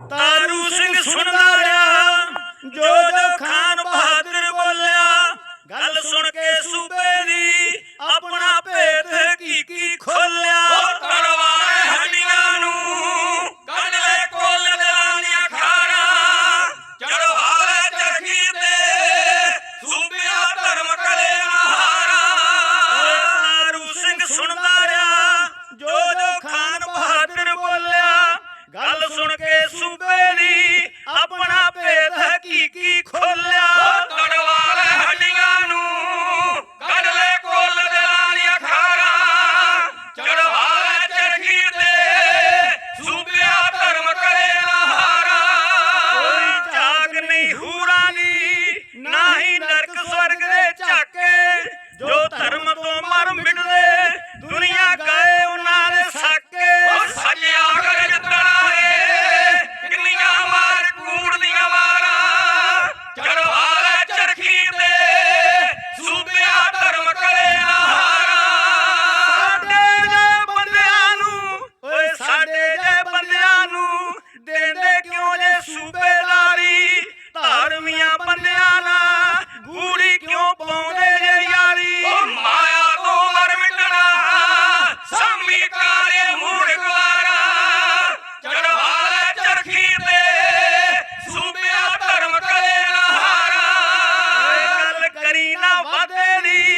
ਤਾਰੂ ਸਿੰਘ ਸੁਣਦਾ my, daddy.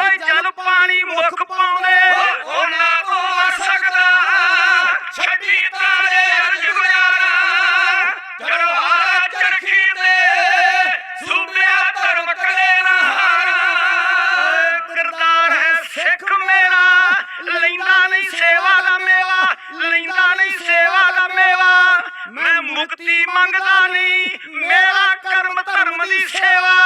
ਮੰਗਦਾ ਨਹੀਂ। ਮੇਰਾ ਕਰਮ ਧਰਮ ਦੀ ਸੇਵਾ